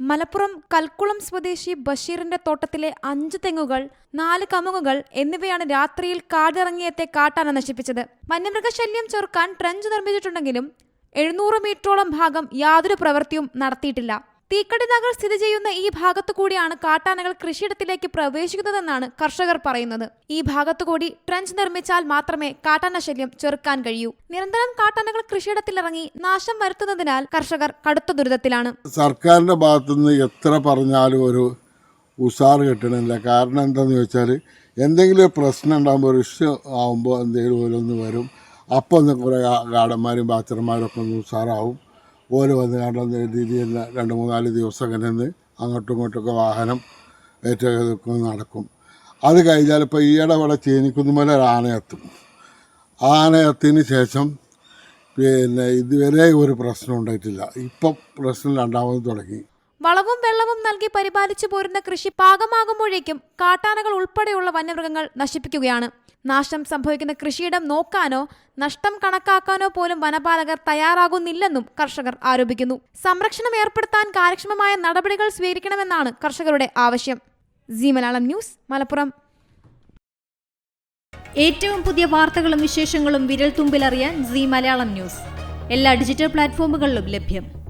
മലപ്പുറം കൽക്കുളം സ്വദേശി ബഷീറിന്റെ തോട്ടത്തിലെ അഞ്ച് തെങ്ങുകൾ നാല് കമുകുകൾ എന്നിവയാണ് രാത്രിയിൽ കാടിറങ്ങിയത്തെ കാട്ടാന നശിപ്പിച്ചത്. വന്യമൃഗശല്യം ചെറുക്കാൻ ട്രഞ്ച് നിർമ്മിച്ചിട്ടുണ്ടെങ്കിലും എഴുന്നൂറ് മീറ്ററോളം ഭാഗം യാതൊരു പ്രവൃത്തിയും നടത്തിയിട്ടില്ല. തീക്കടി നഗർ സ്ഥിതി ചെയ്യുന്ന ഈ ഭാഗത്തു കൂടിയാണ് കാട്ടാനകൾ കൃഷിയിടത്തിലേക്ക് പ്രവേശിക്കുന്നതെന്നാണ് കർഷകർ പറയുന്നത്. ഈ ഭാഗത്തുകൂടി ട്രഞ്ച് നിർമ്മിച്ചാൽ മാത്രമേ കാട്ടാന ശല്യം ചെറുക്കാൻ കഴിയൂ. നിരന്തരം കാട്ടാനകൾ കൃഷിയിടത്തിലിറങ്ങി നാശം വരുത്തുന്നതിനാൽ കർഷകർ കടുത്ത ദുരിതത്തിലാണ്. സർക്കാരിന്റെ ഭാഗത്തുനിന്ന് എത്ര പറഞ്ഞാലും ഒരു ഉഷാർ കിട്ടണില്ല. കാരണം എന്താണെന്ന് ചോദിച്ചാൽ എന്തെങ്കിലും ഒരു പ്രശ്നം ഉണ്ടാകുമ്പോൾ ഒരു ഇഷ്യൂ ആകുമ്പോൾ എന്തെങ്കിലും ഓരോന്ന് വരും. അപ്പോൾ ഒന്ന് കുറേ ഗാർഡന്മാരും ബാച്ചർമാരും ഒക്കെ ഒന്ന് ഉഷാറാവും ഓരോ വന്ന് കണ്ടെന്ന രീതിയിൽ രണ്ട് മൂന്നാൽ ദിവസം അങ്ങനെ നിന്ന് അങ്ങോട്ടും ഇങ്ങോട്ടൊക്കെ വാഹനം ഏറ്റവും നടക്കും. അത് കഴിഞ്ഞാൽ ഇപ്പോൾ ഈയിടെ ഇവിടെ ചേനിക്കുന്നുമല ഒരു ആനയെത്തും. ആനയത്തിന് ശേഷം പിന്നെ ഇതുവരെ ഒരു പ്രശ്നം ഉണ്ടായിട്ടില്ല. ഇപ്പം പ്രശ്നം രണ്ടാമത് തുടങ്ങി. വളവും വെള്ളവും നൽകി പരിപാലിച്ചു പോരുന്ന കൃഷി പാകമാകുമ്പോഴേക്കും കാട്ടാനകൾ ഉൾപ്പെടെയുള്ള വന്യമൃഗങ്ങൾ നശിപ്പിക്കുകയാണ്. നാശം സംഭവിക്കുന്ന കൃഷിയിടം നോക്കാനോ നഷ്ടം കണക്കാക്കാനോ പോലും വനപാലകർ തയ്യാറാകുന്നില്ലെന്നും കർഷകർ ആരോപിക്കുന്നു. സംരക്ഷണം ഏർപ്പെടുത്താൻ കാര്യക്ഷമമായ നടപടികൾ സ്വീകരിക്കണമെന്നാണ് കർഷകരുടെ ആവശ്യം. Zee Malayalam news Malappuram. ഏറ്റവും പുതിയ വാർത്തകളും വിശേഷങ്ങളും വിരൽ തുമ്പിലറിയാൻ സി മലയാളം ന്യൂസ്. എല്ലാ ഡിജിറ്റൽ പ്ലാറ്റ്ഫോമുകളിലും ലഭ്യം.